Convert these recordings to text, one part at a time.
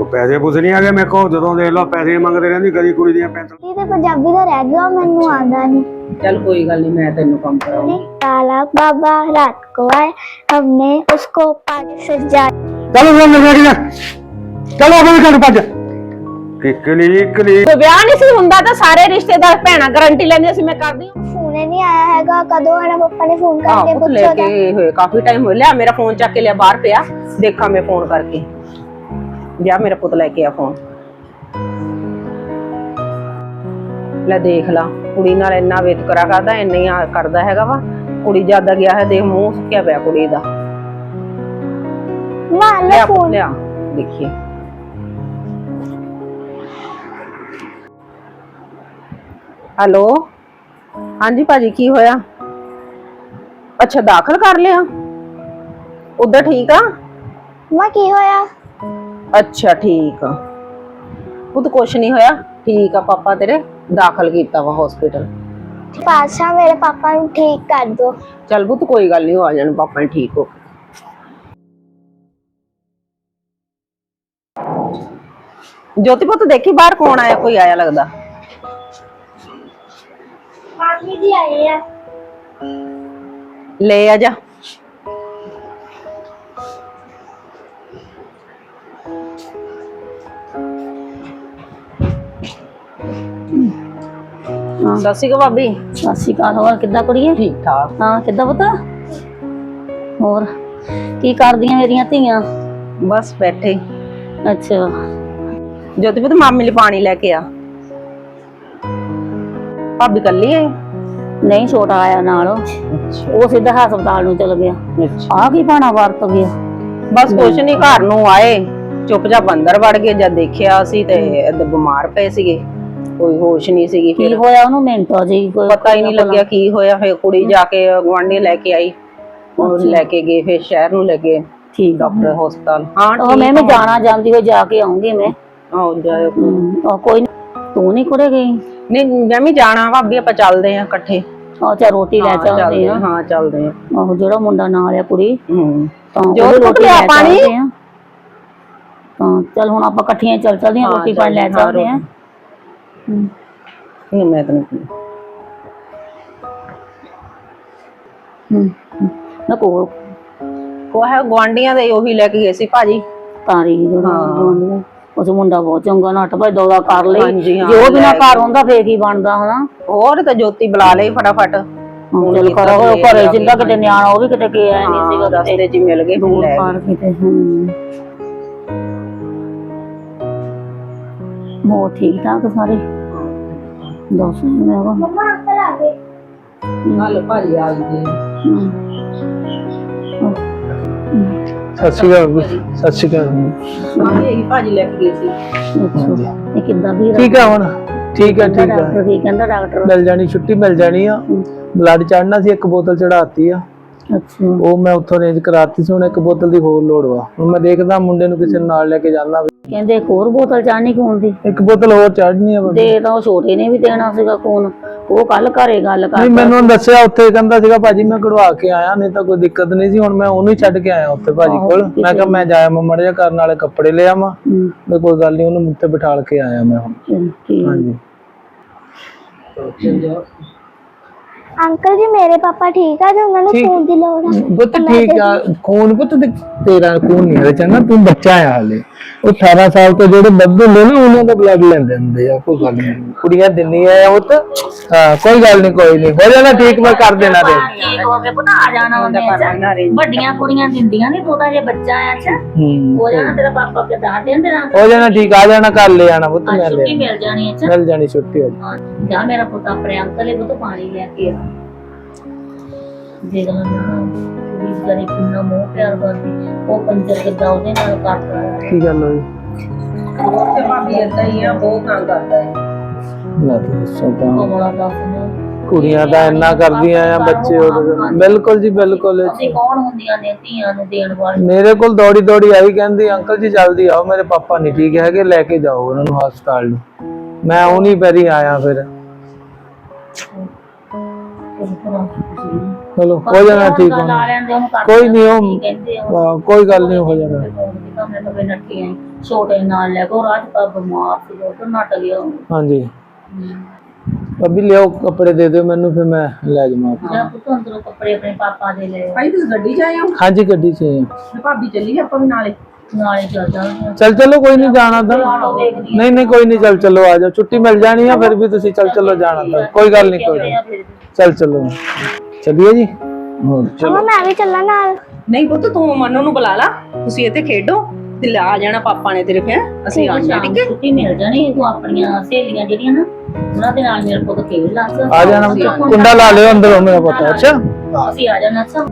ਉਹ ਪੈਸੇ ਪੁੱਛ ਨਹੀਂ ਆ ਗਏ ਮੇਰੇ ਕੋਲ ਜਦੋਂ ਦੇਖ ਲਓ ਪੈਸੇ ਮੰਗਦੇ ਰਹਿੰਦੀ ਕਦੀ ਕੁੜੀ ਦੀਆਂ ਪੈਂਤਲ ਇਹ ਤੇ ਪੰਜਾਬੀ ਦਾ ਰਹਿ ਗਿਆ ਮੈਨੂੰ ਆਂਦਾ नहीं ਚੱਲ ਕੋਈ ਗੱਲ ਨਹੀਂ ਮੈਂ ਤੈਨੂੰ ਕੰਮ ਕਰਾਉਂਗੀ काला बाबा रात को आए हमने उसको पानी से जा ਚਲੋ ਫਿਰ ਮੇਰੇ ਜਾ ਚਲੋ ਆਪਣੇ ਘਰ ਭੱਜ ਕਿਕਲੀ ਕਿਕਲੀ ਕੋਈ ਵਿਆਹ ਨਹੀਂ ਸੀ ਹੁੰਦਾ ਤਾਂ ਸਾਰੇ ਰਿਸ਼ਤੇਦਾਰ ਭੈਣਾਂ ਗਾਰੰਟੀ ਲੈਂਦੇ ਸੀ ਮੈਂ ਕਰਦੀ ਹਾਂ फोन ही नहीं आया हैगा कदों है पापा ने फोन ਆਹ करके ਪੁੱਤ ਲੈ पूछा था ਕੇ ਹੋਏ ਕਾਫੀ ਟਾਈਮ ਹੋ ਲਿਆ ਮੇਰਾ ਫੋਨ ਚੱਕ ਕੇ ਲਿਆ ਬਾਹਰ ਪਿਆ ਦੇਖਾਂ ਮੈਂ ਫੋਨ ਕਰਕੇ ਜਾ ਮੇਰਾ ਪੁੱਤ ਲੈ ਕੇ ਆ ਫੋਨ ਲੈ ਦੇਖ ਲਾ ਕੁੜੀ ਨਾਲ ਇੰਨਾ ਵਿਤਕਰਾ ਕਰਦਾ ਇੰਨੀ ਆ ਕਰਦਾ ਹੈਗਾ ਵਾ। ਕੁੜੀ ਜ਼ਿਆਦਾ ਗਿਆ ਹੈ ਦੇਖ ਮੂੰਹ ਸੁੱਕਿਆ ਪਿਆ ਕੁੜੀ ਦਾ। ਮਾਂ ਹੈਲੋ? ਹਾਂਜੀ ਭਾਜੀ ਕੀ ਹੋਇਆ? ਅੱਛਾ ਦਾਖਲ ਕਰ ਲਿਆ? ਉਧਰ ਠੀਕ ਆ? ਮਾਂ ਕੀ ਹੋਇਆ? ਅੱਛਾ ਠੀਕ ਆ। ਪੁੱਤ ਕੁਛ ਨਹੀਂ ਹੋਇਆ? ਠੀਕ ਆ ਪਾਪਾ ਤੇਰੇ ਦਾਖਲ ਕੀਤਾ ਵਾ ਹਸਪੀਟਲ ਪਾਸ਼ਾ ਮੇਰੇ ਪਾਪਾ ਨੂੰ ਠੀਕ ਕਰ ਦੋ। ਚੱਲ ਪੁੱਤ ਕੋਈ ਗੱਲ ਨਹੀਂ ਆ ਜਾਣ ਪਾਪਾ ਠੀਕ ਹੋ ਜੋਤੀ ਪੁੱਤ ਦੇਖੀ ਬਾਹਰ ਕੌਣ ਆਇਆ ਕੋਈ ਆਇਆ ਲੱਗਦਾ? ਮਾਮੀ ਜੀ ਆਏ ਆ। ਲੈ ਆ ਜਾ। ਸਤਿ ਸ਼੍ਰੀ ਅਕਾਲ ਭਾਬੀ? ਸਤਿ ਸ਼੍ਰੀ ਅਕਾਲ ਹੋਰ ਕਿੱਦਾਂ ਕੁੜੀਏ? ਠੀਕ ਠਾਕ। ਹਾਂ ਕਿੱਦਾਂ ਪੁੱਤ? ਹੋਰ ਕੀ ਕਰਦੀਆਂ ਮੇਰੀਆਂ ਧੀਆਂ? ਬਸ ਬੈਠੇ। ਅੱਛਾ। ਜੋਤੀ ਪੁੱਤ ਮਾਮੀ ਲਈ ਪਾਣੀ ਲੈ ਕੇ ਆ। ਭਾਬੀ ਕੱਲੀ ਹੈ ਨਹੀਂ ਛੋਟਾ ਆਇਆ ਨਾਲ। ਉਹ ਸਿੱਧਾ ਹਸਪਤਾਲ ਨੂੰ ਚਲ ਗਿਆ। ਆ ਕੀ ਪਾਣਾ ਵਰਤ ਗਿਆ? ਬਸ ਕੁਛ ਨਹੀਂ ਘਰ ਨੂੰ ਆਏ। ਚੁੱਪਚਾਪ ਅੰਦਰ ਵੜ ਗਏ ਜਦ ਦੇਖਿਆ ਅਸੀਂ ਤੇ ਬਿਮਾਰ ਪਏ ਸੀਗੇ। ਕੋਈ ਹੋਸ਼ ਨਹੀਂ ਸੀਗੀ ਕੀ ਫਿਰ। ਹੋਇਆ ਉਹਨੂੰ? ਮਿੰਟੋ ਜੀ ਕੋਈ ਪਤਾ ਹੀ ਨਹੀਂ ਲੱਗਿਆ ਕੀ ਹੋਇਆ। ਫਿਰ ਕੁੜੀ ਜਾ ਕੇ ਗੁਆਂਢੀ ਲੈ ਕੇ ਆਈ। ਉਹ ਲੈ ਕੇ ਗਏ ਫਿਰ ਸ਼ਹਿਰ ਨੂੰ ਲੈ ਗਏ। ਠੀਕ। ਡਾਕਟਰ ਹਸਪਤਾਲ। ਹਾਂ ਉਹ ਮੈਂ ਵੀ ਜਾਣਾ ਜਾਂਦੀ ਹੋਈ ਜਾ ਕੇ ਆਉਂਗੀ ਮੈਂ। ਆਓ ਜਾਇਓ ਉਹ ਕੋਈ। ਤੂੰ ਨਹੀਂ ਕੁੜੇ ਗਈ? ਨਹੀਂ ਮੈਂ ਵੀ ਜਾਣਾ ਭਾਬੀ ਆਪਾਂ ਚੱਲਦੇ ਆ ਇਕੱਠੇ। ਉਹ ਚਾ ਰੋਟੀ ਲੈ ਹਾਂ, ਚੱਲਦੇ ਆ। ਹਾਂ ਚੱਲਦੇ ਆ ਉਹ ਜਿਹੜਾ ਮੁੰਡਾ ਨਾਲ ਆ ਕੁੜੀ ਹੂੰ ਪੁੱਤ ਰੋਟੀ ਲੈ ਪਾਣੀ। ਤਾਂ ਚੱਲ ਹੁਣ ਆਪਾਂ ਇਕੱਠੀਆਂ ਹੀ ਚੱਲ ਚੱਲਦੇ ਆ ਹਾਂ, ਰੋਟੀ ਪਾਣੀ ਲੈ ਹਾਂ, ਚੱਲਦੇ ਆ ਨਹੀਂ ਮੈਂ ਤਾਂ ਨਹੀਂ ਪੀਣੀ। ਹਮ, ਹਮ। ਨਾ ਕੋਲ ਉਹ ਹੈ ਗੁਆਂਢੀਆਂ ਦੇ ਉਹੀ ਲੈ ਕੇ ਗਏ ਸੀ ਭਾਜੀ। ਤਾਰੀ ਜਿਹੜਾ ਉਸ ਮੁੰਡਾ ਬਹੁਤ ਚੰਗਾ ਨੱਟ ਕਰ ਲਈ। ਹਾਂਜੀ, ਹਾਂ, ਜੇ ਉਹ ਬਿਨਾ ਲੈ ਘਰ ਹੁੰਦਾ ਫੇਰ ਕੀ ਬਣਦਾ ਹਨਾ? ਹੋਰ ਤਾਂ ਜੋਤੀ ਬੁਲਾ ਲਈ ਫਟਾਫਟ। ਹੁਣ ਚੱਲ ਕਰੋ ਉਹ ਘਰੇ ਜਿੰਦਾ ਕਿਤੇ ਨਿਆਣਾ ਉਹ ਵੀ ਕਿਤੇ ਗਿਆ ਨਹੀਂ ਸੀਗਾ ਰਸਤੇ 'ਚ ਹੀ ਮਿਲ ਗਏ ਫਿਰ ਦੂਰ ਲੈ ਗਏ। ਪਾਰ ਕਿਤੇ ਹਮ ਹੋਰ ਠੀਕ ਠਾਕ ਸਾਰੇ? ਦੱਸ ਮੈਂ ਕੋ ਮੰਮਾ ਅੰਕਲ ਆ ਗਏ ਨਾਲ ਭਾਜੀ ਆ ਗਏ ਸਤਿ ਸ਼੍ਰੀ ਅਕਾਲ ਇਹ ਭਾਜੀ ਲੈ ਕੇ ਗਈ ਸੀ। ਇਹ ਕਿੱਦਾਂ ਵੀ ਠੀਕ ਆ ਹੁਣ? ਠੀਕ ਆ ਠੀਕ ਆ। ਡਾਕਟਰ ਕਹਿੰਦਾ ਡਾਕਟਰ। ਮਿਲ ਜਾਣੀ ਛੁੱਟੀ ਮਿਲ ਜਾਣੀ ਆ। ਬਲੱਡ ਚੜਨਾ ਸੀ ਇੱਕ ਬੋਤਲ ਚੜਾਤੀ ਆ। ਉਹ ਮੈਂ ਉੱਥੋਂ ਅਰੇਂਜ ਕਰਾਤੀ ਸੀ ਹੁਣ ਇੱਕ ਬੋਤਲ ਦੀ ਹੋਰ ਲੋੜ ਵਾ। ਹੁਣ ਮੈਂ ਦੇਖਦਾ ਮੁੰਡੇ ਨੂੰ ਕਿਸੇ ਨਾਲ ਲੈ ਕੇ ਜਾਣਾ ਕਹਿੰਦੇ ਇੱਕ ਹੋਰ ਬੋਤਲ ਚਾਹਣੀ ਖੂਨ ਦੀ। ਇੱਕ ਬੋਤਲ ਹੋਰ ਚੜਨੀ ਆ। ਦੇ ਤਾਂ ਉਹ ਛੋਟੇ ਨੇ ਵੀ ਦੇਣਾ ਸੀਗਾ ਖੂਨ। ਉਹ ਕੱਲ ਘਰੇ ਗੱਲ ਕਰ ਨਹੀਂ ਮੈਨੂੰ ਦੱਸਿਆ ਉੱਥੇ ਕਹਿੰਦਾ ਸੀਗਾ ਭਾਜੀ ਮੈਂ ਕਢਵਾ ਕੇ ਆਇਆ ਨਹੀਂ ਤਾਂ ਕੋਈ ਦਿੱਕਤ ਨਹੀਂ ਸੀ ਹੁਣ ਮੈਂ ਉਹਨੂੰ ਹੀ ਛੱਡ ਕੇ ਆਇਆ ਉੱਥੇ ਭਾਜੀ ਕੋਲ। ਮੈਂ ਕਿਹਾ ਮੈਂ ਜਾਇਆ ਮੈਂ ਮੜ ਜਾ ਕਰਨ ਵਾਲੇ ਕੱਪੜੇ ਲਿਆ ਹਮ, ਵੀ ਕੋਈ ਗੱਲ ਨਹੀਂ ਉਹਨੂੰ ਉੱਥੇ ਬਿਠਾਲ ਕੇ ਆਇਆ ਮੈਂ ਹੁਣ। ਚਲੋ ਅੰਕਲ ਜੀ ਮੇਰੇ ਪਾਪਾ ਠੀਕ ਆ ਤੇ ਉਹਨਾਂ ਨੂੰ ਖੂਨ ਦੀ ਲੋੜ ਆ? ਪੁੱਤ ਠੀਕ ਆ। ਖੂਨ ਪੁੱਤ ਤੇਰਾ ਖੂਨ ਨਹੀਂ ਹਰੇ ਚੰਨਾ ਤੂੰ ਬੱਚਾ ਆ ਹਾਲੇ। ਉਹ 18 ਸਾਲ ਤੋਂ ਜਿਹੜੇ ਬੱਦ ਹੁੰਦੇ ਨਾ ਉਹਨਾਂ ਦਾ ਬਲੱਡ ਲੈਂਦੇ ਹੁੰਦੇ ਆ ਕੋਈ ਗੱਲ ਨਹੀਂ। ਕੁੜੀਆਂ ਦਿੰਦੀਆਂ ਆ ਉਹ ਤਾਂ। ਹਾਂ ਕੋਈ ਗੱਲ ਨਹੀਂ ਕੋਈ ਨਹੀਂ। ਹੋ ਜਾਣਾ ਠੀਕ ਮੈਂ ਕਰ ਦੇਣਾ ਤੇ। ਠੀਕ ਹੋ ਕੇ ਪੁੱਤ ਆ ਜਾਣਾ ਉਹਨੇ ਚ। ਵੱਡੀਆਂ ਕੁੜੀਆਂ ਦਿੰਦੀਆਂ ਨਹੀਂ ਤੂੰ ਜੇ ਬੱਚਾ ਆ ਚ ਹੋ। ਜਾਣਾ ਤੇਰਾ ਪਾਪਾ ਕੇ ਦਾ ਦੇਣ ਦੇਣਾ। ਹੋ ਜਾਣਾ ਠੀਕ ਆ ਜਾਣਾ ਕਰ ਲੈ ਆਣਾ ਪੁੱਤ ਮੈਂ ਲੈ ਮਿਲ ਜਾਣੀ ਹੈ ਮਿਲ ਜਾਣੀ ਛੁੱਟੀ ਹੋ ਜਾ ਮੇਰਾ ਪੁੱਤ ਆਪਣੇ ਅੰਕਲ ਲਈ ਪੁੱਤ ਪਾਣੀ ਲੈ ਕੇ ਆ। ਦੇਖ ਲੈ ਨਾ ਕੁੜੀ ਵਿਚਾਰੀ ਕਿੰਨਾ ਮੋਹ ਪਿਆਰ ਕਰਦੀ। ਉਹ ਪੰਜਰ ਕਿੱਦਾਂ ਉਹਦੇ ਨਾਲ ਕਰਦਾ ਆ। ਕੀ ਗੱਲ ਹੋਈ? ਹੋਰ ਤੇ ਭਾਬੀ ਏਦਾਂ ਹੀ ਆ ਬਹੁਤ ਤੰਗ ਕਰਦਾ ਹੈ। ਮੈਂ ਤਾਂ ਤਾਂ ਕਮਲਾ ਦੱਸ ਨਾ। ਕੁੜੀਆਂ ਦਾ ਇੰਨਾ ਕਰਦੀਆਂ ਆ ਬੱਚੇ ਉਹਦੇ ਬਿਲਕੁਲ ਜੀ ਬਿਲਕੁਲ ਅਸੀਂ ਕੌਣ ਹੁੰਦੀਆਂ ਨੇ ਧੀਆਂ ਨੂੰ ਦੇਣ ਵਾਲੀ? ਮੇਰੇ ਕੋਲ ਦੌੜੀ ਦੌੜੀ ਆਈ ਕਹਿੰਦੀ ਅੰਕਲ ਜੀ ਜਲਦੀ ਆਓ ਮੇਰੇ ਪਾਪਾ ਨਹੀਂ ਠੀਕ ਹੈਗੇ ਲੈ ਕੇ ਜਾਓ ਉਹਨਾਂ ਨੂੰ ਹਸਪਤਾਲ ਨੂੰ। ਮੈਂ ਉਹਨੀ ਪੈਰੀ ਆਇਆ ਫਿਰ। ਚਲੋ ਹੋ ਜਾਣਾ ਠੀਕ ਲਾ ਹੁਣ। ਲੈਂਦੇ ਉਹਨੂੰ ਕਰ ਕੋਈ ਨਹੀਂ ਉਹ ਆ। ਹਾਂ, ਕੋਈ ਗੱਲ ਨਹੀਂ ਹੋ ਜਾਣਾ। ਮੈਂ ਤਾਂ ਨੱਠੀ ਆਈ ਛੋਟੇ ਨਾਲ ਲੈ ਕੋ ਰਾਜ ਪਾ ਬਿਮਾਰ ਸੀ ਉਹ ਤਾਂ ਨਟ ਗਿਆ ਹਾਂਜੀ। ਅਭੀ ਲਿਓ ਕੱਪੜੇ ਦੇ ਦਿਓ ਮੈਨੂੰ ਫਿਰ ਮੈਂ ਲੈ ਜਾਵਾਂ। ਜਾਂ ਪੁੱਤ ਅੰਦਰੋਂ ਕੱਪੜੇ ਆਪਣੇ ਪਾਪਾ ਦੇ ਲੈ ਭਾਈ ਤੁਸੀਂ ਗੱਡੀ 'ਚ ਆਏ ਹੋ? ਹਾਂਜੀ ਗੱਡੀ 'ਚ ਹੀ। ਤੇ ਭਾਬੀ ਚੱਲੀ ਆਪਾਂ ਵੀ ਨਾਲੇ? ਨਾਲੇ ਚੱਲ ਜਾਵਾਂਗੇ ਚੱਲ ਚਲੋ ਕੋਈ ਨਹੀਂ ਜਾਣਾ ਤਾਂ। ਆਟੋ ਵੇਖਦੀ ਨਹੀਂ ਨਹੀਂ ਕੋਈ ਨਹੀਂ ਚੱਲ ਚਲੋ ਆ ਜਾਓ। ਛੁੱਟੀ ਮਿਲ ਜਾਣੀ ਆ ਫਿਰ ਵੀ ਤੁਸੀਂ ਚੱਲ ਚਲੋ ਜਾਣਾ ਤਾਂ। ਕੋਈ ਗੱਲ ਨਹੀਂ ਕੋਈ ਗੱਲ ਨੀ। ਚੱਲ ਚਲੋ। ਚਲਿਏ ਜੀ? ਹੋਰ ਮਮਾ ਮੈਂ ਵੀ ਚੱਲਾਂ ਨਾਲ। ਨਹੀਂ ਪੁੱਤ ਤੂੰ ਮਨੂ ਨੂੰ ਬੁਲਾ ਲਾ। ਤੁਸੀਂ ਇੱਥੇ ਖੇਡੋ ਤੇ ਲੈ ਆ ਜਾਣਾ ਪਾਪਾ ਨੇ ਤੇਰੇ ਫਿਰ ਅਸੀਂ ਆ ਜਾਣਾ ਠੀਕ ਹੈ? ਛੁੱਟੀ ਮਿਲ ਜਾਣੀ ਤੂੰ ਆਪਣੀਆਂ ਸਹੇਲੀਆਂ ਜਿਹੜੀਆਂ ਨਾ ਉਹਨਾਂ ਦੇ ਨਾਲ ਮੇਰੇ ਪੁੱਤ ਖੇਡ ਲਾ ਸਕ ਆ ਜਾਣਾ ਕੁੰਡਾ ਲਾ ਲਿਓ ਅੰਦਰ ਮੇਰਾ ਪਤਾ ਅੱਛਾ? ਅਸੀਂ ਆ ਜਾਣਾ ਸਭ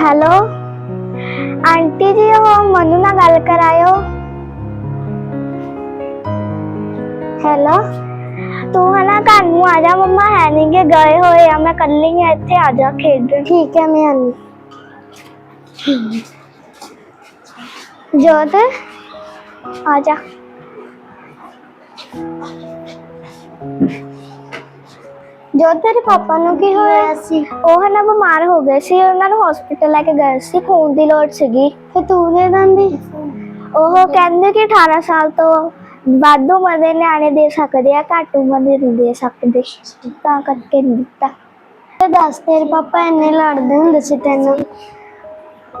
ਹੈਲੋ? ਆਂਟੀ ਜੀ ਉਹ ਮਨੂ ਨਾਲ ਗੱਲ ਕਰਾਇਓ। ਹੈਲੋ? ਤੂੰ ਹਨਾ ਘਰ ਨੂੰ ਆ ਜਾ ਮੰਮਾ ਹੈ ਨਹੀਂ ਕਿ ਗਏ ਹੋਏ ਆ ਮੈਂ ਕੱਲੀ ਆ ਇੱਥੇ ਆ ਜਾ ਖੇਡਣ। ਠੀਕ ਹੈ ਮੈਂ ਆਨੀ ਜੋਤ ਆ ਜਾ। ਜੋ ਤੇਰੇ ਪਾਪਾ ਨੂੰ ਕੀ ਹੋਇਆ? ਸੀ। ਉਹ ਹਨਾ ਬਿਮਾਰ ਹੋ ਗਏ ਸੀ ਉਹਨਾਂ ਨੂੰ ਹਸਪੀਟਲ ਲੈ ਕੇ ਗਏ ਸੀ ਖੂਨ ਦੀ ਲੋੜ ਸੀਗੀ। ਤੇ ਤੂੰ ਦੇ ਦਿੰਦੀ ਉਹ ਕਹਿੰਦੇ ਕਿ 18 ਸਾਲ ਤੋਂ ਵੱਧ ਉਮਰ ਦੇ ਨਿਆਣੇ ਦੇ ਸਕਦੇ ਆ ਘੱਟ ਉਮਰ ਦੇ ਨਹੀਂ ਦੇ ਸਕਦੇ। ਤਾਂ ਕਰਕੇ ਨਹੀਂ ਦਿੱਤਾ। ਤੇ ਦੱਸ ਤੇਰੇ ਪਾਪਾ ਇੰਨੇ ਲੜਦੇ ਹੁੰਦੇ ਸੀ ਤੈਨੂੰ?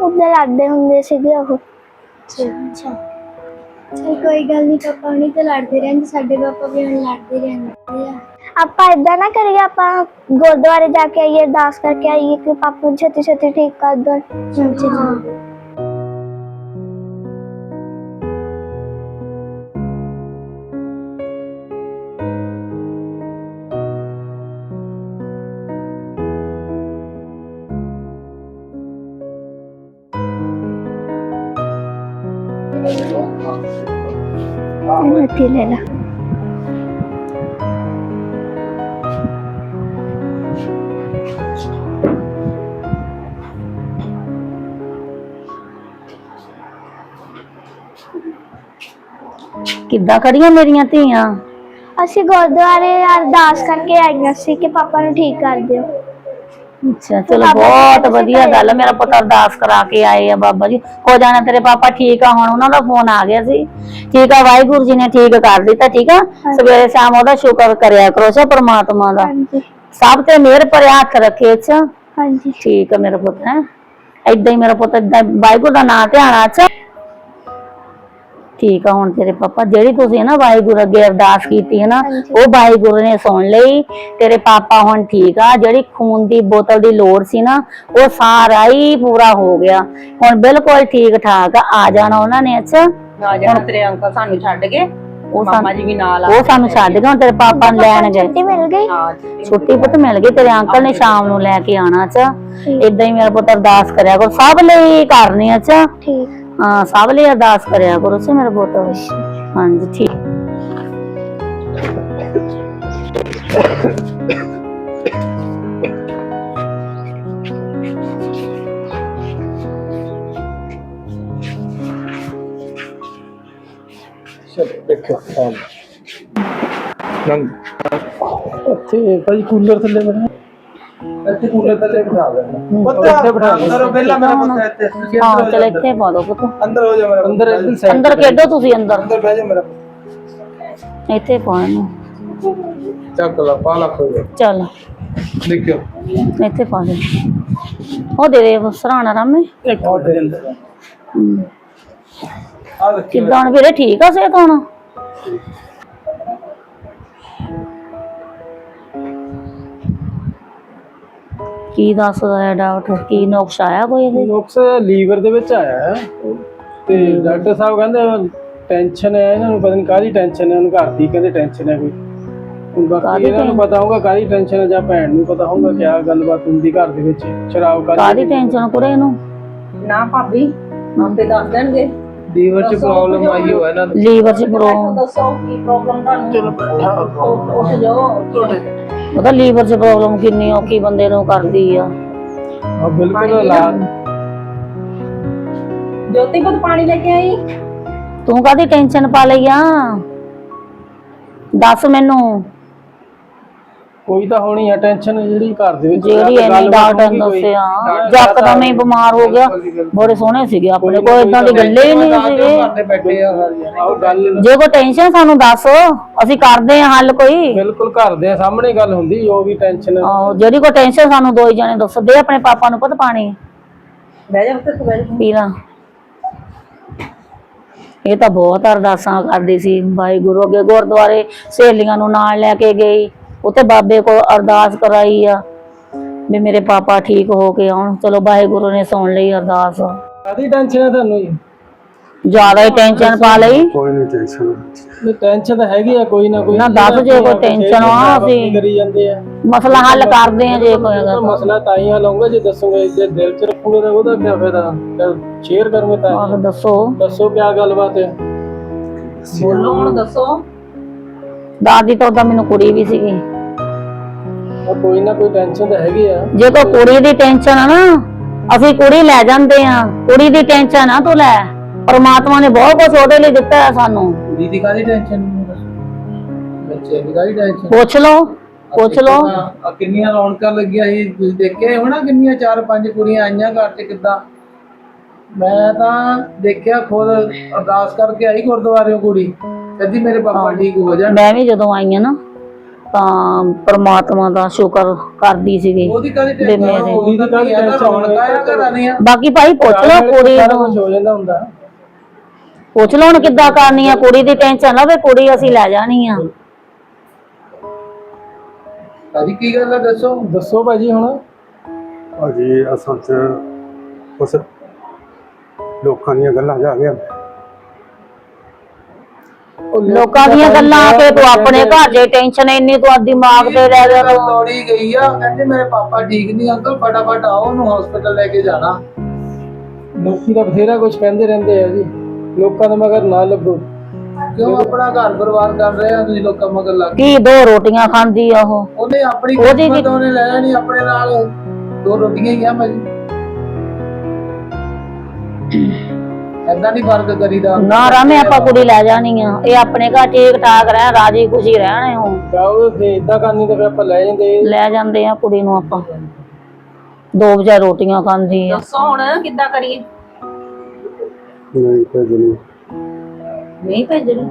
ਉਹਦੇ ਲੜਦੇ ਹੁੰਦੇ ਸੀਗੇ ਉਹ। ਅੱਛਾ। ਚਲ ਕੋਈ ਗੱਲ ਨਹੀਂ ਪਾਪਾ ਨਹੀਂ ਤਾਂ ਲੜਦੇ ਰਹਿੰਦੇ ਸਾਡੇ ਪਾਪਾ ਵੀ ਹੁਣ ਲੜਦੇ ਰਹਿੰਦੇ ਆ। ਆਪਾਂ ਇਦਾਂ ਨਾ ਕਰੀਏ ਆਪਾਂ ਗੁਰਦੁਆਰੇ ਜਾ ਕੇ ਆਈਏ ਅਰਦਾਸ ਕਰਕੇ ਆਈਏ ਕਿ ਪਾਪਾ ਨੂੰ ਛੇਤੀ ਛੇਤੀ ਠੀਕ ਕਰ ਦੋ नथी लेला ਕਿੱਦਾਂ ਕਰੀਆਂ ਮੇਰੀਆਂ ਧੀਆਂ? ਅਸੀਂ ਗੁਰਦੁਆਰੇ ਅਰਦਾਸ ਕਰਕੇ ਆਈਆਂ ਸੀ ਕਿ ਪਾਪਾ ਨੂੰ ਠੀਕ ਕਰ ਦਿਓ। ਅੱਛਾ ਚਲੋ ਬਹੁਤ ਵਧੀਆ ਗੱਲ ਹੈ ਮੇਰਾ ਪੁੱਤ ਅਰਦਾਸ ਕਰਾ ਕੇ ਆਏ ਆ ਬਾਬਾ ਜੀ। ਹੋ ਜਾਣਾ ਤੇਰੇ ਪਾਪਾ ਠੀਕ ਆ ਹੁਣ ਉਹਨਾਂ ਦਾ ਫੋਨ ਆ ਗਿਆ ਸੀ। ਠੀਕ ਆ ਵਾਹਿਗੁਰੂ ਜੀ ਨੇ ਠੀਕ ਕਰ ਦਿੱਤਾ ਠੀਕ ਆ? ਸਵੇਰੇ ਸ਼ਾਮ ਉਹਦਾ ਸ਼ੁਕਰ ਕਰਿਆ ਕਰੋ ਸਾ ਪ੍ਰਮਾਤਮਾ ਦਾ। ਹਾਂਜੀ। ਸਭ ਤੇ ਮਿਹਰ ਭਰਿਆ ਹੱਥ ਰੱਖੇ ਅੱਛਾ ਹਾਂਜੀ। ਠੀਕ ਆ ਮੇਰਾ ਪੁੱਤ ਹੈ? ਏਦਾਂ ਹੀ ਮੇਰਾ ਪੁੱਤ ਏਦਾਂ ਵਾਹਿਗੁਰੂ ਦਾ ਨਾਮ ਧਿਆਣਾ ਅੱਛਾ? ਠੀਕ ਆ ਹੁਣ ਤੇਰੇ ਪਾਪਾ ਜਿਹੜੀ ਤੁਸੀਂ ਨਾ ਵਾਹਿਗੁਰੂ ਅੱਗੇ ਅਰਦਾਸ ਕੀਤੀ ਹੈ ਨਾ ਉਹ ਵਾਹਿਗੁਰੂ ਨੇ ਸੁਣ ਲਈ। ਤੇਰੇ ਪਾਪਾ ਹੁਣ ਠੀਕ ਆ ਜਿਹੜੀ ਖੂਨ ਦੀ ਬੋਤਲ ਦੀ ਲੋੜ ਸੀ ਨਾ ਉਹ ਸਾਰਾ ਹੀ ਪੂਰਾ ਹੋ ਗਿਆ। ਹੁਣ ਬਿਲਕੁਲ ਠੀਕ ਠਾਕ ਆ ਜਾਣਾ ਉਹਨਾਂ ਨੇ ਅੱਛਾ? ਆ ਜਾਣਾ ਤੇਰੇ ਅੰਕਲ ਸਾਨੂੰ ਛੱਡ ਕੇ ਉਹ ਮਾਮਾ ਸਾਨੂੰ ਜੀ ਵੀ ਨਾਲ ਆ ਉਹ ਸਾਨੂੰ ਛੱਡ ਕੇ ਹੁਣ ਤੇਰੇ ਪਾਪਾ ਨੂੰ ਲੈਣ ਗਏ। ਛੁੱਟੀ ਮਿਲ ਗਈ? ਹਾਂ ਛੁੱਟੀ ਪੁੱਤ ਮਿਲ ਗਈ ਤੇਰੇ ਅੰਕਲ ਨੇ ਸ਼ਾਮ ਨੂੰ ਲੈ ਕੇ ਆਣਾ ਅੱਛਾ? ਇਦਾਂ ਹੀ ਮੇਰਾ ਪੁੱਤ ਅਰਦਾਸ ਕਰਿਆ ਕਰੋ ਸਭ ਲਈ ਕਰਨੀ ਅੱਛਾ? ਠੀਕ। ਹਾਂ ਸਭ ਲਈ ਅਰਦਾਸ ਕਰਿਆ ਕਰੋ ਸੇ ਮੇਰਾ ਪੁੱਤ ਹਾਂਜੀ ਠੀਕ ਚਲੋ ਦੇਖੋ ਹਾਂ ਨੰਗ ਇੱਥੇ ਭਾਈ ਕੂਲਰ ਥੱਲੇ ਬਣਾ ਇੱਥੇ ਕੂਲਰ ਥੱਲੇ ਬਿਠਾ ਦੇਣਾ ਇੱਥੇ ਬਿਠਾ ਅੰਦਰ ਪਹਿਲਾਂ ਮੇਰਾ ਪੁੱਤ ਇੱਥੇ। ਹਾਂ ਚਲ ਇੱਥੇ ਪਾ ਦੋ ਪੁੱਤ। ਅੰਦਰ ਹੋ ਜਾ ਮੇਰਾ ਅੰਦਰ ਇੱਧਰ ਸਾਈਡ ਅੰਦਰ ਖੇਡੋ ਤੁਸੀਂ ਅੰਦਰ। ਅੰਦਰ ਬਹਿ ਜਾ ਮੇਰਾ ਇੱਥੇ ਪਾ ਇਹਨੂੰ ਚੱਕ ਲਾ ਪਾ ਲਾ ਕੋਈ ਚੱਲ। ਦੇਖਿਓ। ਇੱਥੇ ਪਾ ਦੇ। ਉਹ ਦੇ ਦੇ ਸਰਾਣਾ ਰਾਮੇ। ਇੱਕ ਹੋਰ ਦੇ ਅੰਦਰ। ਆ ਕਿੱਦਾਂ ਵੀਰੇ ਠੀਕ ਆ ਸਿਹਤ ਹੁਣ? ਕੀ ਦੱਸਦਾ ਹੈ ਡਾਕਟਰ ਕੀ ਨੁਕਸ ਆਇਆ ਕੋਈ ਇਹਦੇ? ਨੁਕਸ ਲੀਵਰ ਦੇ ਵਿੱਚ ਆਇਆ ਹੈ। ਤੇ ਡਾਕਟਰ ਸਾਹਿਬ ਕਹਿੰਦੇ ਟੈਨਸ਼ਨ ਹੈ ਇਹਨਾਂ ਨੂੰ ਪਤਾ ਨਹੀਂ ਕਾਹਦੀ ਟੈਨਸ਼ਨ ਹੈ ਉਹਨੂੰ ਘਰ ਦੀ ਕਹਿੰਦੇ ਟੈਨਸ਼ਨ ਹੈ ਕੋਈ। ਹੁਣ ਬਾਕੀ ਇਹਨਾਂ ਨੂੰ ਪਤਾ ਹੋਊਗਾ ਕਾਹਦੀ ਟੈਨਸ਼ਨ ਹੈ ਜਾਂ ਭੈਣ ਨੂੰ ਪਤਾ ਹੋਊਗਾ ਕਿਆ ਗੱਲਬਾਤ ਹੁੰਦੀ ਘਰ ਦੇ ਵਿੱਚ ਸ਼ਰਾਬ ਕਾਦੀ ਕਾਹਦੀ ਟੈਨਸ਼ਨ ਕੁੜੇ ਇਹਨੂੰ? ਨਾ ਭਾਬੀ ਆਪੇ ਦੱਸ ਦੇਣਗੇ। ਲੀਵਰ 'ਚ ਪ੍ਰੋਬਲਮ ਆਈ ਹੋਇਆ ਇਹਨਾਂ ਦੇ ਲੀਵਰ ਚ ਪ੍ਰੋਬਲਮ ਦੱਸੋ ਕੀ ਪ੍ਰੋਬਲਮ ਤੁਹਾਨੂੰ? ਉੱਠ ਜਾਓ ਉਹਦਾ ਲੀਵਰ ਚ ਪ੍ਰੋਬਲਮ ਕਿੰਨੀ ਔਖੀ ਬੰਦੇ ਨੂੰ ਕਰਦੀ ਆ। ਹਾਂ ਬਿਲਕੁਲ ਇਲਾਜ। ਜੋਤੀ ਪੁੱਤ ਪਾਣੀ ਲੈ ਕੇ ਆਈ? ਤੂੰ ਕਾਦੀ ਟੈਨਸ਼ਨ ਪਾ ਲਈ ਆ? ਦੱਸ ਮੈਨੂੰ। ਕੋਈ ਤਾਂ ਹੋਣੀ ਆ ਟੈਨਸ਼ਨ ਜਿਹੜੀ ਘਰ ਦੇ ਵਿੱਚ ਜਿਹੜੀ ਇੰਨੀ ਡਾਕਟਰ। ਦੱਸਿਆ ਜੱਕਦਮ ਹੀ ਬਿਮਾਰ ਹੋ ਗਿਆ ਬੜੇ ਸੋਹਣੇ ਸੀਗੇ ਆਪਣੇ ਕੋਲ ਇਦਾਂ ਦੀ ਗੱਲੇ ਹੀ ਨਹੀਂ ਸੀਗੇ। ਜੇ ਕੋਈ ਟੈਨਸ਼ਨ ਸਾਨੂੰ ਦੱਸ ਅਸੀਂ ਕਰਦੇ ਹਾਂ ਹੱਲ ਕੋਈ। ਬਿਲਕੁਲ ਘਰ ਦੇ ਸਾਹਮਣੇ ਗੱਲ ਹੁੰਦੀ ਜੋ ਵੀ ਟੈਨਸ਼ਨ ਜਿਹੜੀ ਕੋਈ ਟੈਨਸ਼ਨ ਸਾਨੂੰ ਦੋ ਹੀ ਜਣੇ ਦੱਸੋ ਦੇ ਆਪਣੇ ਪਾਪਾ ਨੂੰ ਪਤਾ ਪਾਣੀ। ਬਹਿ ਜਾ ਪੁੱਤ ਬਹਿ ਜਾ। ਪੀ ਲਾ। ਇਹ ਤਾਂ ਬਹੁਤ ਅਰਦਾਸਾਂ ਕਰਦੀ ਸੀ। ਵਾਹਿਗੁਰੂ ਅੱਗੇ ਗੁਰਦੁਆਰੇ ਸਹੇਲੀਆਂ ਨੂੰ ਨਾਲ ਲੈ ਕੇ ਗਈ। ਉੱਥੇ ਬਾਬੇ ਕੋਲ ਅਰਦਾਸ ਕਰਾਈ ਆ ਵੀ ਮੇਰੇ ਪਾਪਾ ਠੀਕ ਹੋ ਕੇ ਆਉਣ। ਚਲੋ ਵਾਹਿਗੁਰੂ ਨੇ ਸੁਣ ਲਈ ਅਰਦਾਸ। ਕਾਦੀ ਟੈਨਸ਼ਨ ਹੈ ਤੁਹਾਨੂੰ ਜੀ? ਜ਼ਿਆਦਾ ਹੀ ਟੈਨਸ਼ਨ ਪਾ ਲਈ। ਕੋਈ ਨਹੀਂ ਟੈਨਸ਼ਨ ਨਹੀਂ ਟੈਨਸ਼ਨ ਤਾਂ ਹੈਗੀ ਆ ਕੋਈ ਨਾ ਕੋਈ ਨਾ ਦੱਸ ਜੇ ਕੋਈ ਟੈਨਸ਼ਨ ਆ ਅਸੀਂ ਕਰੀ ਜਾਂਦੇ ਆ। ਮਸਲਾ ਹੱਲ ਕਰਦੇ ਆ ਜੇ ਕੋਈ ਹੈਗਾ ਮਸਲਾ ਤਾਂ ਹੀ ਹੱਲ ਹੋਊਗਾ ਜੇ ਦੱਸੋਗੇ ਜੇ ਦਿਲ ਚ ਰੱਖੋਗੇ ਤਾਂ ਉਹਦਾ ਕੀ ਫਾਇਦਾ? ਸ਼ੇਅਰ ਕਰੂੰਗੇ ਤਾਂ। ਆਹ ਦੱਸੋ। ਦੱਸੋ ਕੀ ਗੱਲਬਾਤ ਹੈ ਬੋਲੋ ਹੁਣ ਦੱਸੋ। ਦਾਦੀ ਤਾਂ ਉਦਾਂ ਮੈਨੂੰ ਕੁੜੀ ਵੀ ਸੀਗੀ। ਕੋਈ ਨਾ ਕੋਈ ਟੈਨਸ਼ਨ ਤਾਂ ਹੈਗੀ ਆ। ਜੇ ਕੋਈ ਕੁੜੀ ਦੀ ਟੈਨਸ਼ਨ ਆ ਨਾ ਅਸੀਂ ਕੁੜੀ ਲੈ ਜਾਂਦੇ ਆ। ਕੁੜੀ ਦੀ ਟੈਨਸ਼ਨ ਆ ਤੂੰ ਲੈ। ਪਰਮਾਤਮਾ ਨੇ ਬਹੁਤ ਕੁਝ ਉਹਦੇ ਲਈ ਦਿੱਤਾ ਹੈ ਸਾਨੂੰ। ਕੁੜੀ ਦੀ ਕਾਦੀ ਟੈਨਸ਼ਨ ਬੱਚੇ ਦੀ ਕਾਦੀ ਟੈਨਸ਼ਨ ਪੁੱਛ ਲਓ ਪੁੱਛ ਲਓ। ਆ ਕਿੰਨੀਆਂ ਰੌਣਕਾਂ ਲੱਗੀਆਂ ਸੀ ਤੁਸੀਂ ਦੇਖਿਆ ਹੋਣਾ ਕਿੰਨੀਆਂ ਚਾਰ ਪੰਜ ਕੁੜੀਆਂ ਆਈਆਂ ਘਰ 'ਚ ਕਿੱਦਾਂ? ਮੈਂ ਤਾਂ ਦੇਖਿਆ ਖੁਦ ਅਰਦਾਸ ਕਰਕੇ ਆਈ ਗੁਰਦੁਆਰਿਓਂ ਕੁੜੀ। ਕਹਿੰਦੀ ਮੇਰੇ ਪਾਪਾ ਠੀਕ ਹੋ ਜਾਣ। ਮੈਂ ਵੀ ਜਦੋਂ ਆਈ ਆ ਨਾ ਤਾਂ ਪਰਮਾਤਮਾ ਦਾ ਸ਼ੁਕਰ ਕਰਦੀ ਸੀਗੀ। ਉਹਦੀ ਕਾਦੀ ਵੀ ਟੈਨਸ਼ਨ ਮੇਰੇ ਉਹਦੀ ਤਾਂ ਕਾਦੀ ਟੈਨਸ਼ਨ ਰੌਣਕਾਂ ਆ ਘਰਾਂ ਦੀਆਂ। ਬਾਕੀ ਭਾਈ ਪੁੱਛ ਲਓ ਕੁੜੀ ਸਾਰਾ ਨੂੰ। ਕੁਝ ਹੋ ਜਾਂਦਾ ਹੁੰਦਾ। ਪੁੱਛ ਲਓ ਹੁਣ ਕਿੱਦਾਂ ਕਰਨੀ ਆ ਕੁੜੀ ਦੀ ਟੈਨਸ਼ਨ ਲਵੇ ਕੁੜੀ ਅਸੀਂ ਲੈ ਜਾਣੀ ਆ। ਕਾਦੀ ਕੀ ਗੱਲ ਹੈ ਦੱਸੋ। ਦੱਸੋ ਭਾਜੀ ਹੁਣ। ਭਾਜੀ ਅਸਲ 'ਚ ਉਸ ਲੋਕਾਂ ਦੀਆਂ ਗੱਲਾਂ ਜਾ ਗਿਆ ਲੋਕਾਂ ਦੀਆਂ ਗੱਲਾਂ ਆ ਕੇ ਤੂੰ ਆਪਣੇ ਘਰ ਦੇ ਟੈਨਸ਼ਨ ਇੰਨੀ ਤੂੰ ਆਦੀ ਦਿਮਾਗ ਤੇ ਲੈ ਗਿਆ ਤੂੰ ਤੋੜੀ ਗਈ ਆ ਕਹਿੰਦੇ ਮੇਰੇ ਪਾਪਾ ਠੀਕ ਨਹੀਂ ਅੰਕਲ ਫਟਾਫਟ ਆਓ ਉਹਨੂੰ ਹਸਪੀਟਲ ਲੈ ਕੇ ਜਾਣਾ। ਲੋਕੀ ਤਾਂ ਬਥੇਰਾ ਕੁਝ ਕਹਿੰਦੇ ਰਹਿੰਦੇ ਆ ਜੀ। ਲੋਕਾਂ ਦੇ ਮਗਰ ਨਾ ਲੱਗੋ ਕਿਉਂ ਆਪਣਾ ਘਰ ਪਰਿਵਾਰ ਕਰ ਰਹੇ ਆ ਤੁਸੀਂ ਲੋਕਾਂ ਮਗਰ ਲੱਗ ਕੀ ਦੋ ਰੋਟੀਆਂ ਖਾਂਦੀ ਆ ਉਹ? ਉਹਨੇ ਆਪਣੀ ਉਹਦੀ ਕਿਸਮਤ ਉਹਨੇ ਲੈ ਲੈਣੀ ਆਪਣੇ ਨਾਲ ਦੋ ਰੋਟੀਆਂ ਹੀ ਆ ਭਾਜੀ ਏਦਾਂ ਨਹੀਂ ਫ਼ਰਕ ਕਰੀਦਾ? ਨਾ ਰਾਮੇ ਆਪਾਂ ਕੁੜੀ ਲੈ ਜਾਣੀ ਆ। ਇਹ ਆਪਣੇ ਘਰ ਠੀਕ ਠਾਕ ਰਹਿਣ ਰਾਜੀ ਖੁਸ਼ੀ ਰਹਿਣ ਉਹ ਜਾਓ ਫੇ ਇਦਾਂ ਕਰਨੀ ਤਾਂ ਫੇ ਆਪਾਂ ਲੈ ਜਾਂਦੇ। ਲੈ ਜਾਂਦੇ ਆ ਕੁੜੀ ਨੂੰ ਆਪਾਂ। ਦੋ ਵਜੇ ਰੋਟੀਆਂ ਖਾਂਦੀ ਆ। ਦੱਸੋ ਹੁਣ ਕਿੱਦਾਂ ਕਰੀਏ? ਨਹੀਂ ਭੇਜਣੀ। ਨਹੀਂ ਭੇਜਣੀ?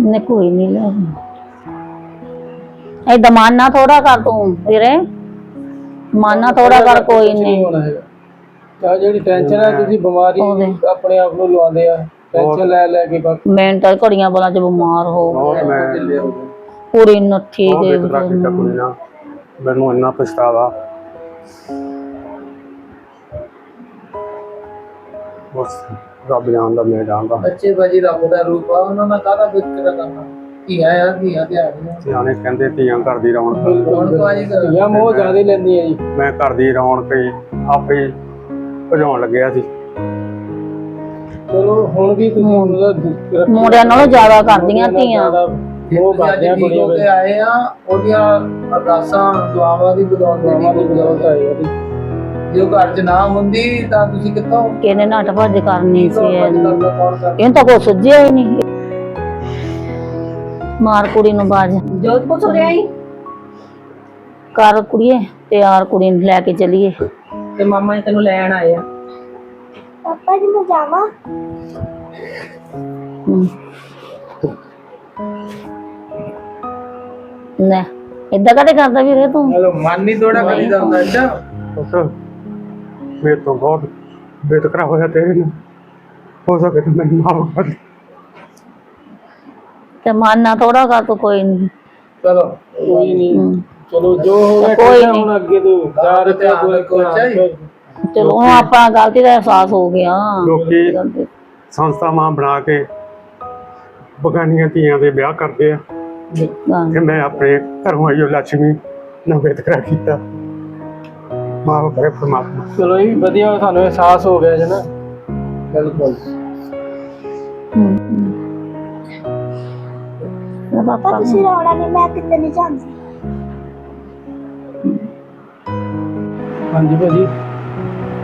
ਨੇ ਕੋਈ ਨਹੀਂ ਲੈ ਇਹ ਦਮਾਨਾ ਥੋੜਾ ਕਰ ਤੂੰ ਵੀਰੇ। ਮਾਨਾ ਥੋੜਾ ਕਰ ਕੋਈ ਨਹੀਂ ਹੋਣਾ ਹੈਗਾ। ਤਾਂ ਜਿਹੜੀ ਟੈਨਸ਼ਨ ਹੈ ਤੁਸੀਂ ਬਿਮਾਰੀ। ਆਪਣੇ ਆਪ ਨੂੰ ਲਵਾਉਂਦੇ ਆ ਟੈਨਸ਼ਨ ਲੈ ਲੈ ਕੇ ਬਸ। ਮੈਂ ਤਾਂ ਘੜੀਆਂ ਬਲਾਂ ਚ ਬਿਮਾਰ ਹੋ ਬਹੁਤ ਮੈਂ ਪੂਰੀ ਨੱਠੀ ਬਹੁਤ ਗਈ ਬਿਤਰਾ ਕੀਤਾ ਕੁੜੀ ਨਾਲ ਮੈਨੂੰ ਇੰਨਾ ਪਛਤਾਵਾ। ਬਸ ਰੱਬ ਜਾਣਦਾ ਮੈਂ ਜਾਣਦਾ। ਬੱਚੇ ਬਾਜੀ ਰੱਬ ਦਾ ਰੂਪ ਆ ਉਹਨਾਂ ਨਾਲ ਕਾਹਦਾ ਫਿਕਰ ਕਰਨਾ? ਧੀਆਂ ਆ ਧੀਆਂ ਤੇ ਆ ਗਈਆਂ ਸਿਆਣੇ ਕਹਿੰਦੇ ਧੀਆਂ ਘਰ ਦੀ ਰੌਣਕ। ਹੁਣ ਬਾਜੀ ਧੀਆਂ ਮੋਹ ਜ਼ਿਆਦਾ ਲੈਂਦੀਆਂ ਜੀ। ਮੈਂ ਘਰ ਦੀ ਰੌਣਕ ਹੀ ਆਪੇ ਹੀ ਭਜਾਉਣ ਲੱਗਿਆ ਸੀ। ਚਲੋ ਹੁਣ ਵੀ ਤੁਸੀਂ ਉਹਦਾ ਰੱਖੋ। ਮੁੰਡਿਆਂ ਨਾਲੋਂ ਜ਼ਿਆਦਾ ਕਰਦੀਆਂ ਧੀਆਂ। ਉਹ ਬਾਦਿਆਂ ਕੁੜੀਆਂ ਤੇ ਆਏ ਆ ਉਹਦੀਆਂ ਅਰਦਾਸਾਂ ਦੁਆਵਾਂ ਦੀ ਬਦੌਲਤ ਦੀ ਬਦੌਲਤ ਆਏ ਉਹਦੀ ਜੇ। ਉਹ ਘਰ 'ਚ ਨਾ ਹੁੰਦੀ ਤਾਂ ਤੁਸੀਂ ਕਿੱਥੋਂ ਕਿਹਨੇ ਨੱਠ ਭੱਜ ਕਰਨੀ ਸੀ ਇਹਨੂੰ ਤਾਂ ਕੋਈ ਸੁਝਿਆ ਹੀ ਨਹੀਂ। ਮਾਰ ਕੁੜੀ ਨੂੰ ਬਾਜ। ਜੋਤ ਪੁੱਤ ਹੋ ਰਿਹਾ ਕਰ ਕੁੜੀਏ ਤਿਆਰ ਕੁੜੀ ਨੂੰ ਲੈ ਕੇ ਚਲੀਏ। ਤੇ ਮਾਮਾ ਨੇ ਤੈਨੂੰ ਲੈਣ ਆਏ ਆ। ਪਾਪਾ ਜੀ ਮੈਂ ਜਾਵਾਂ। ਲੈ ਏਦਾਂ ਕਦੇ ਕਰਦਾ ਵੀਰੇ ਤੂੰ? ਚਲੋ ਮਨ ਨਹੀਂ ਥੋੜਾ ਕਰੀ ਜਾਂਦਾ ਅੱਛਾ। ਉਸ ਮੇਰੇ ਤੋਂ ਬਹੁਤ ਬੇਤਕਰਾ ਹੋਇਆ ਤੇਰੇ ਨਾਲ। ਹੋ ਸਕੇ ਤਾਂ ਮੈਨੂੰ ਮਾਫ ਕਰ ਦੇ। ਤੇ ਮਾਨਾ ਥੋੜਾ ਕਰ ਤੂੰ ਕੋਈ ਨਹੀਂ ਚਲੋ। ਕੋਈ ਨਹੀਂ ਚਲੋ ਜੋ ਹੋ ਗਿਆ ਕੋਈ। ਹੁਣ ਅੱਗੇ ਤੋਂ ਯਾਰ ਤੇ ਕੋਈ ਕੋਈ ਚਲੋ। ਹੁਣ ਆਪਣਾ ਗਲਤੀ ਦਾ ਅਹਿਸਾਸ ਹੋ ਗਿਆ। ਲੋਕੀ ਸੰਸਥਾਵਾਂ ਬਣਾ ਕੇ ਬਗਾਨੀਆਂ ਧੀਆਂ ਦੇ ਵਿਆਹ ਕਰਦੇ ਆ। ਕਿ ਮੈਂ ਆਪਣੇ ਘਰੋਂ ਆਈ ਹੋਈ ਲక్ష్ਮੀ ਨਾਲ ਬੇਤਕਰਾ ਕੀਤਾ। ਮਾਫ ਕਰੇ ਪਰਮਾਤਮਾ। ਚਲੋ ਇਹ ਵਧੀਆ ਸਾਨੂੰ ਅਹਿਸਾਸ ਹੋ ਗਿਆ ਜਨਾ ਬਿਲਕੁਲ। ਲੈ ਪਾਪਾ ਤੁਸੀਂ ਰੋਣਾ ਨਹੀਂ ਮੈਂ ਕਿਤੇ ਨਹੀਂ ਜਾਂਦੀ। ਹਾਂਜੀ ਭਾਜੀ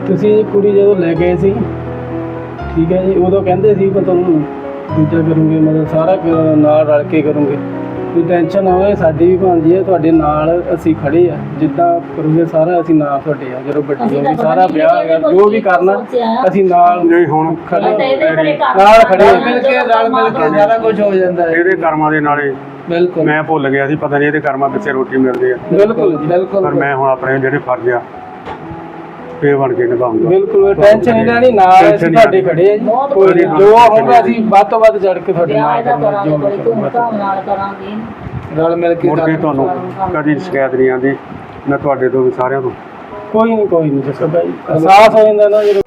ਤੁਸੀਂ ਇਹ ਕੁੜੀ ਜਦੋਂ ਲੈ ਗਏ ਸੀ ਠੀਕ ਹੈ ਜੀ ਉਦੋਂ ਕਹਿੰਦੇ ਸੀ ਕਿ ਤੁਹਾਨੂੰ ਦੂਜਾ ਕਰੂੰਗੇ ਮਤਲਬ ਸਾਰਾ ਕ- ਨਾਲ ਰਲ ਕੇ ਕਰੂੰਗੇ। ਕੋਈ ਟੈਨਸ਼ਨ ਨਾ ਹੋਵੇ ਸਾਡੀ ਵੀ ਭਾਂਜੀ ਹੈ ਤੁਹਾਡੇ ਨਾਲ ਅਸੀਂ ਖੜੇ ਆ। ਜਿੱਦਾਂ ਕਰੂਗੇ ਸਾਰਾ ਅਸੀਂ ਨਾਲ ਤੁਹਾਡੇ ਆ। ਜਦੋਂ ਵੱਡੀ ਹੋ ਗਈ ਸਾਰਾ ਵਿਆਹ ਹੈਗਾ ਜੋ ਵੀ ਕਰਨਾ ਅਸੀਂ ਨਾਲ ਨਹੀਂ ਹੁਣ ਖੜੇ ਨਾਲ ਖੜੇ ਆ। ਮਿਲ ਕੇ ਨਾਲ ਮਿਲ ਕੇ ਸਾਰਾ ਕੁਝ ਹੋ ਜਾਂਦਾ ਹੈ। ਇਹਦੇ ਕਰਮਾਂ ਦੇ ਨਾਲੇ ਬਿਲਕੁਲ। ਮੈਂ ਭੁੱਲ ਗਿਆ ਸੀ ਪਤਾ ਨਹੀਂ ਇਹਦੇ ਕਰਮਾਂ ਪਿੱਛੇ ਰੋਟੀ ਮਿਲਦੀ ਆ ਬਿਲਕੁਲ ਬਿਲਕੁਲ ਪਰ ਮੈਂ ਹੁਣ ਆਪਣੇ ਜਿਹੜੇ ਫਰਜ਼ ਆ ਫੇ ਬਣ ਕੇ ਨਿਭਾਉਂਗਾ। ਬਿਲਕੁਲ ਟੈਨਸ਼ਨ ਨਹੀਂ ਲੈਣੀ ਨਾਲ Tension ਅਸੀਂ ਨਹੀਂ ਤੁਹਾਡੇ ਲੈਣੀ। ਖੜੇ ਆ ਜੀ। ਕੋਈ ਨੀ, ਜੋ ਹੋਊਗਾ ਅਸੀਂ ਵੱਧ ਤੋਂ ਵੱਧ ਚੜ ਕੇ ਤੁਹਾਡੇ ਨਾਲ ਕਰਨਾ ਜੋ ਵੀ ਕਰਨਾ। ਨਾਲ ਕਰਾਂਗੇ। ਰਲ ਮਿਲ ਕੇ ਮੁੜ ਕੇ ਤੁਹਾਨੂੰ ਕਦੀ ਸ਼ਿਕਾਇਤ ਨਹੀਂ ਆਉਂਦੀ। ਮੈਂ ਤੁਹਾਡੇ ਤੋਂ ਵੀ ਸਾਰਿਆਂ ਤੋਂ। ਕੋਈ ਨਹੀਂ ਕੋਈ ਨਹੀਂ ਦੱਸੋ ਭਾਈ। ਅਹਿਸਾਸ ਹੋ ਜਾਂਦਾ ਨਾ ਜਦੋਂ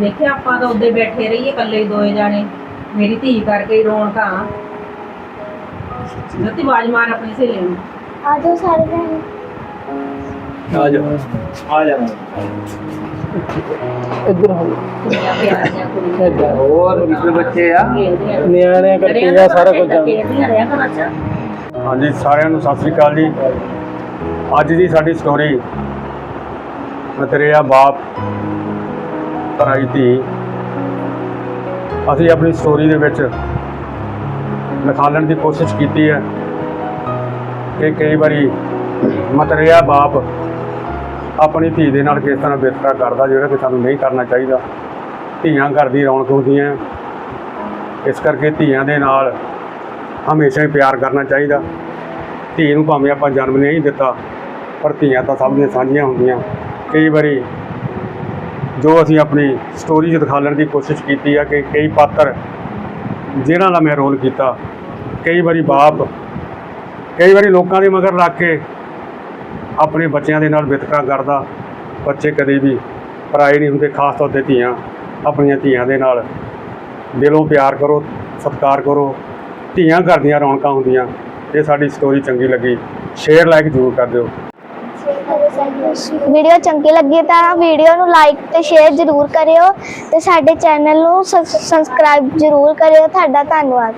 ਦੇਖਿਆ ਆਪਾਂ ਤਾਂ ਉੱਦੇ ਬੈਠੇ ਰਹੀਏ ਇਕੱਲੇ ਹੀ ਦੋਏ ਜਾਣੇ। ਮੇਰੀ ਧੀ ਕਰਕੇ ਹੀ ਰੌਣਕਾਂ ਜੱਤੀ ਆਵਾਜ਼ ਮਾਰ ਆਪਣੀ ਸਹੇਲੀ ਨੂੰ। ਆ ਜਾਓ ਸਾਰੇ ਜਣੇ। ਆ ਜਾ। ਆ ਜਾ। ਇੱਧਰ ਹੋ ਇੱਧਰ। ਹੋਰ ਕਿੰਨੇ ਬੱਚੇ ਆ? ਨਿਆਣੇ ਕਰਕੇ ਆ, ਸਾਰਾ ਕੁਝ ਹਾਂਜੀ, ਸਾਰਿਆਂ ਨੂੰ ਸਤਿ ਸ੍ਰੀ ਅਕਾਲ ਜੀ। ਅੱਜ ਦੀ ਸਾਡੀ ਸਟੋਰੀ ਮਤਰੇਆ ਬਾਪ ਪਰਾਈ ਧੀ। ਅਸੀਂ ਆਪਣੀ ਸਟੋਰੀ ਦੇ ਵਿੱਚ ਨਿਖਾਲਣ ਦੀ ਕੋਸ਼ਿਸ਼ ਕੀਤੀ ਹੈ ਕਿ ਕਈ ਵਾਰੀ ਮਤਰੇਆ ਬਾਪ ਆਪਣੀ ਧੀ ਦੇ ਨਾਲ ਕਿਸ ਤਰ੍ਹਾਂ ਵਿਤਕਰਾ ਕਰਦਾ, ਜਿਹੜਾ ਕਿ ਸਾਨੂੰ ਨਹੀਂ ਕਰਨਾ ਚਾਹੀਦਾ। ਧੀਆਂ ਘਰ ਦੀ ਰੌਣਕ ਹੁੰਦੀਆਂ ਇਸ ਕਰਕੇ ਧੀਆਂ ਦੇ ਨਾਲ ਹਮੇਸ਼ਾ ਹੀ ਪਿਆਰ ਕਰਨਾ ਚਾਹੀਦਾ। ਧੀ ਨੂੰ ਭਾਵੇਂ ਆਪਾਂ ਜਨਮ ਨਹੀਂ ਦਿੱਤਾ, ਪਰ ਧੀਆਂ ਤਾਂ ਸਭ ਦੀਆਂ ਸਾਂਝੀਆਂ ਹੁੰਦੀਆਂ। ਕਈ ਵਾਰੀ ਜੋ ਅਸੀਂ ਆਪਣੀ ਸਟੋਰੀ 'ਚ ਦਿਖਾਉਣ ਦੀ ਕੋਸ਼ਿਸ਼ ਕੀਤੀ ਆ ਕਿ ਕਈ ਪਾਤਰ ਜਿਹਨਾਂ ਦਾ ਮੈਂ ਰੋਲ ਕੀਤਾ। ਕਈ ਵਾਰੀ ਬਾਪ, ਕਈ ਵਾਰੀ ਲੋਕਾਂ ਦੇ ਮਗਰ ਲੱਗ ਕੇ ਆਪਣੇ ਬੱਚਿਆਂ ਦੇ ਨਾਲ ਵਿਤਕਰਾ ਕਰਦਾ ਬੱਚੇ ਕਦੇ ਵੀ ਪਰਾਏ ਨਹੀਂ ਹੁੰਦੇ ਖਾਸ ਤੌਰ ਤੇ ਧੀਆਂ ਆਪਣੀਆਂ ਧੀਆਂ ਦੇ ਨਾਲ। ਦਿਲੋਂ ਪਿਆਰ ਕਰੋ ਸਤਿਕਾਰ ਕਰੋ। ਧੀਆਂ ਘਰ ਦੀਆਂ ਰੌਣਕਾਂ ਹੁੰਦੀਆਂ ਇਹ ਸਾਡੀ ਸਟੋਰੀ ਚੰਗੀ ਲੱਗੀ। ਸ਼ੇਅਰ ਲਾਈਕ ਜ਼ਰੂਰ ਕਰ ਦਿਓ। ਵੀਡੀਓ ਚੰਗੀ ਲੱਗੀ ਤਾਂ ਵੀਡੀਓ ਨੂੰ ਲਾਈਕ ਤੇ ਸ਼ੇਅਰ ਜ਼ਰੂਰ ਕਰਿਓ ਤੇ ਸਾਡੇ ਚੈਨਲ ਨੂੰ ਸਬਸਕ੍ਰਾਈਬ ਜ਼ਰੂਰ ਕਰਿਓ। ਤੁਹਾਡਾ ਧੰਨਵਾਦ।